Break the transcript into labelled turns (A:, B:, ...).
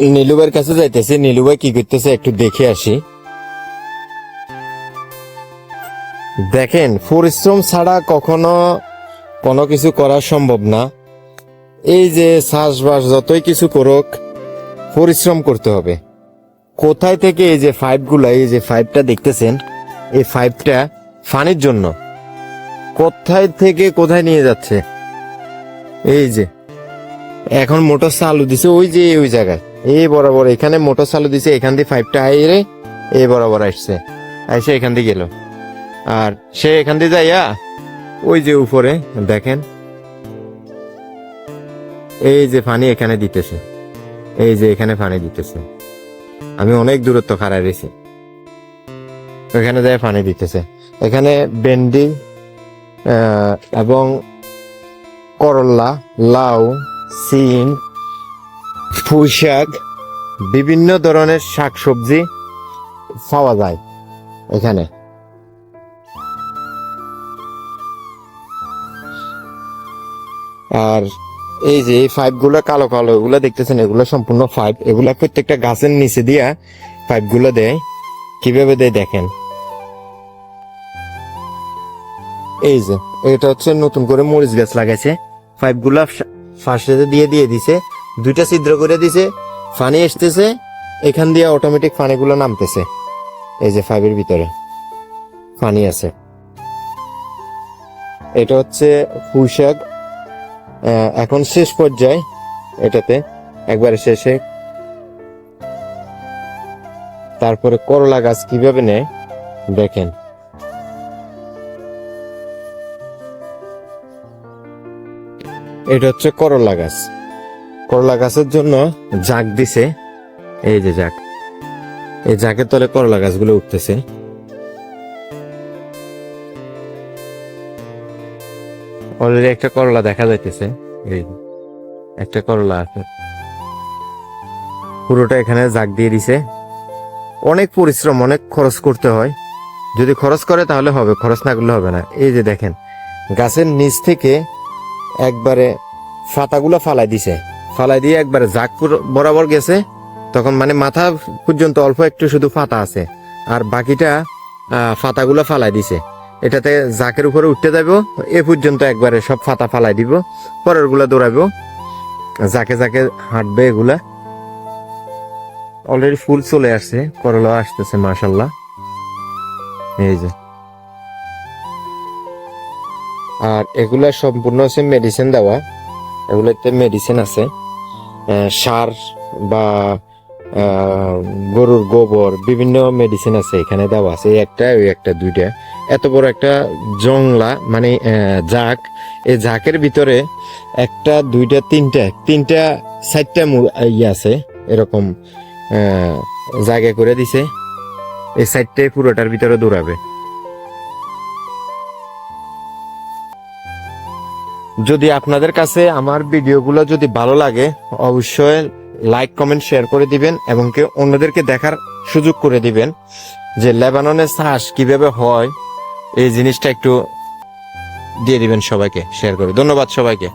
A: নীলুবার কাছে যাইতেছি, নীলুবা কি করতেছে একটু দেখে আসি। দেখেন, পরিশ্রম ছাড়া কখনো কোনো কিছু করা সম্ভব না। এই যে চাষবাস, যতই কিছু করুক, পরিশ্রম করতে হবে। কোথায় থেকে এই যে পাইপগুলা, এই যে পাইপটা দেখতেছেন, এই ফাইভটা ফানির জন্য কোথায় থেকে কোথায় নিয়ে যাচ্ছে? এই যে, এখন মোটর চালু দিছে, ওই যে ওই জায়গায়। এই বরাবর এখানে মোটর চালু দিছে, এখান দিয়ে পাইপটা আইরে এই বরাবর আসছে। আইসে এখান দিয়ে গেল। আর সে এখান দিয়ে যাইয়া ওই যে উপরে, দেখেন, এই যে পানি এখানে দিতেছে, এই যে এখানে পানি দিতেছে। আমি অনেক দূরত্ব খাড়াই রয়েছি। ওখানে যায় পানি দিতেছে। এখানে ভেন্ডি এবং করলা, লাউ, সিম পুঁই শাক, বিভিন্ন ধরনের শাক সবজি পাওয়া যায় এখানে। আর এই যে এই পাইপগুলো কালো কালো, এগুলো দেখতেছেন, এগুলো সম্পূর্ণ পাইপ এগুলা প্রত্যেকটা গাছের নিচে দিয়া পাইপগুলো দেয়। কীভাবে দেয় দেখেন? এই যে, এটা হচ্ছে নতুন করে মরিচ গাছ লাগাইছে। পাইপগুলা ফার্স্টে দিয়ে দিয়ে দিছে। দুইটা ছিদ্র করে দিছে, ফানি আসতেছে, এখান দিয়ে অটোমেটিক পানিগুলো নামতেছে। এই যে পাইপের ভিতরে। ফানি আছে। এটা হচ্ছে পুঁইশাক। এখন শেষ পর্যায়ে এটাতে, একবারে শেষে। তারপরে করলা গাছ কীভাবে নেয়? দেখেন। এটা হচ্ছে করলা গাছ। করলা গাছের জন্য জাগ দিছে। এই যে জাগ। এই জাগের তলে করলা গাছগুলো উঠতেছে। অলরেডি একটা করলা দেখা যাইতেছে। এই একটা করলা আছে। পুরোটা এখানে জাগ দিয়ে দিছে। অনেক পরিশ্রম, অনেক খরচ করতে হয়। যদি খরচ করে তাহলে হবে, খরচ না করলে হবে না। এই যে দেখেন, গাছের নিচ থেকে একবারে ফাতাগুলো ফালাই দিছে। ফালাই দিয়ে একবারে পুরো- বরাবর গেছে, তখন মানে মাথা পর্যন্ত অল্প একটু শুধু ফাতা আছে। আর বাকিটা ফাতাগুলো ফালাই দিছে। এটাতে জাকের উপরে উঠতে যাব এ পর্যন্ত একবারে সব ফাতা ফালাই দিব পরেরগুলা দৌড়াবো জাকে জাকে হাঁটবে এগুলা। অলরেডি ফুল চলে আসছে, করলা আসতেছে, মাশাল্লাহ। এই যে। আর এগুলা সম্পূর্ণ হচ্ছে মেডিসিন দেওয়া। এগুলোতে মেডিসিন আছে। সার বা গরুর গোবর, বিভিন্ন মেডিসিন আছে এখানে দেওয়া আছে। একটা, ওই একটা, দুইটা। এত বড় একটা জংলা মানে জাক এই জাকের ভিতরে একটা, দুইটা, তিনটা তিনটা, চারটা ইয়ে আছে, এরকম জায়গা করে দিছে। এই সাইডটাই পুরোটার ভিতরে দৌড়াবে। যদি আপনাদের কাছে আমার ভিডিওগুলো যদি ভালো লাগে, অবশ্যই লাইক কমেন্ট শেয়ার করে দিবেন এবং কেউ অন্যদেরকে দেখার সুযোগ করে দিবেন যে লেবাননের শ্বাস কীভাবে হয়, এই জিনিসটা একটু দিয়ে দিবেন সবাইকে শেয়ার করে। ধন্যবাদ সবাইকে।